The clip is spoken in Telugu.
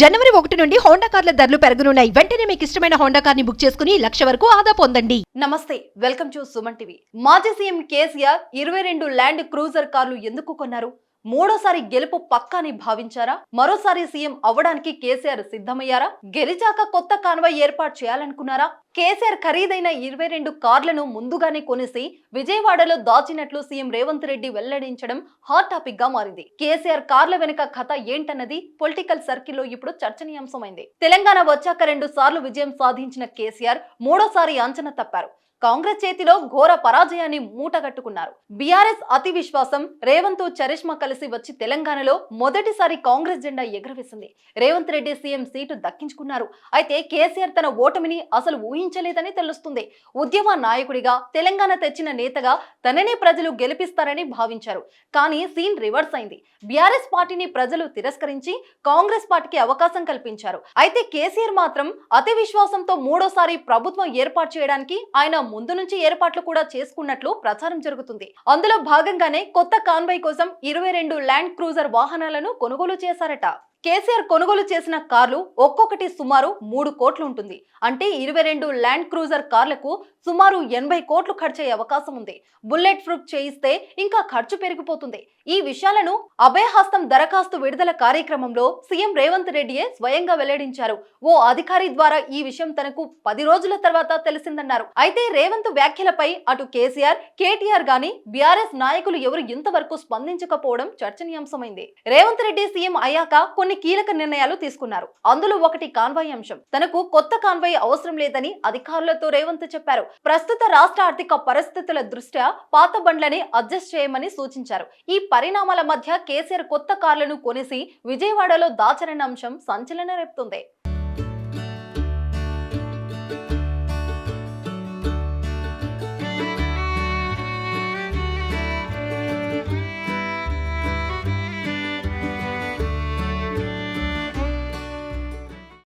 జనవరి ఒకటి నుండి హోండా కార్ల ధరలు పెరగనున్నాయి. వెంటనే మీకు ఇష్టమైన హోండా కార్ని బుక్ చేసుకుని లక్ష వరకు ఆదా పొందండి. నమస్తే వెల్కమ్ టు సుమన్ టీవీ. మాజీ సీఎం కేసీఆర్ ఇరవై రెండు ల్యాండ్ క్రూజర్ కార్లు ఎందుకు కొన్నారు? మూడోసారి గెలుపు పక్కాని భావించారా? మరోసారి సీఎం అవ్వడానికి కేసీఆర్ సిద్ధమయ్యారా? గెలిచాక కొత్త కాన్వాయ్ ఏర్పాటు చేయాలనుకున్నారా? కేసీఆర్ ఖరీదైన ఇరవై రెండు కార్లను ముందుగానే కొనేసి విజయవాడలో దాచినట్లు సీఎం రేవంత్ రెడ్డి వెల్లడించడం హాట్ టాపిక్గా మారింది. కేసీఆర్ కార్ల వెనుక కథ ఏంటన్నది పొలిటికల్ సర్కిల్లో ఇప్పుడు చర్చనీయాంశమైంది. తెలంగాణ వచ్చాక రెండు సార్లు విజయం సాధించిన కేసీఆర్ మూడోసారి అంచనా తప్పారు. కాంగ్రెస్ చేతిలో ఘోర పరాజయాన్ని మూటగట్టుకున్నారు. బీఆర్ఎస్ అతి విశ్వాసం రేవంత్ చరిష్మా కలిసి వచ్చి తెలంగాణలో మొదటిసారి కాంగ్రెస్ జెండా ఎగురవేసింది. రేవంత్ రెడ్డి సీఎం సీటు దక్కించుకున్నారు. అయితే కేసీఆర్ తన ఓటమిని అసలు ఊహించలేదని తెలుస్తుంది. ఉద్యమ నాయకుడిగా తెలంగాణ తెచ్చిన నేతగా తననే ప్రజలు గెలిపిస్తారని భావించారు. కానీ సీన్ రివర్స్ అయింది. బీఆర్ఎస్ పార్టీని ప్రజలు తిరస్కరించి కాంగ్రెస్ పార్టీకి అవకాశం కల్పించారు. అయితే కేసీఆర్ మాత్రం అతి విశ్వాసంతో మూడోసారి ప్రభుత్వం ఏర్పాటు చేయడానికి ఆయన ముందు నుంచి ఏర్పాట్లు కూడా చేసుకున్నట్లు ప్రచారం జరుగుతుంది. అందులో భాగంగానే కొత్త కాన్వాయ్ కోసం ఇరవై రెండు ల్యాండ్ క్రూజర్ వాహనాలను కొనుగోలు చేశారట. కేసీఆర్ కొనుగోలు చేసిన కార్లు ఒక్కొక్కటి సుమారు మూడు కోట్లు ఉంటుంది. అంటే ఇరవై రెండు ల్యాండ్ క్రూజర్ కార్లకు సుమారు ఎనభై కోట్లు ఖర్చయ్యే అవకాశం ఉంది. బుల్లెట్ ప్రూఫ్ చేయిస్తే ఇంకా ఖర్చు పెరిగిపోతుంది. ఈ విషయాలను అభయహస్తం దరఖాస్తు విడుదల కార్యక్రమంలో సీఎం రేవంత్ రెడ్డియే స్వయంగా వెల్లడించారు. ఓ అధికారి ద్వారా ఈ విషయం తనకు పది రోజుల తర్వాత తెలిసిందన్నారు. అయితే రేవంత్ వ్యాఖ్యలపై అటు కేసీఆర్ కేటీఆర్ గాని బీఆర్ఎస్ నాయకులు ఎవరు ఇంతవరకు స్పందించకపోవడం చర్చనీయాంశమైంది. రేవంత్ రెడ్డి సీఎం అయ్యాక కొన్ని కొన్ని కీలక నిర్ణయాలు తీసుకున్నారు. అందులో ఒకటి కాన్వాయ్ అంశం. తనకు కొత్త కాన్వాయ్ అవసరం లేదని అధికారులతో రేవంత్ చెప్పారు. ప్రస్తుత రాష్ట్ర ఆర్థిక పరిస్థితుల దృష్ట్యా పాత బండ్లని అడ్జస్ట్ చేయమని సూచించారు. ఈ పరిణామాల మధ్య కేసీఆర్ కొత్త కార్లను కొనేసి విజయవాడలో దాచరన్న అంశం సంచలన రేపుతుంది.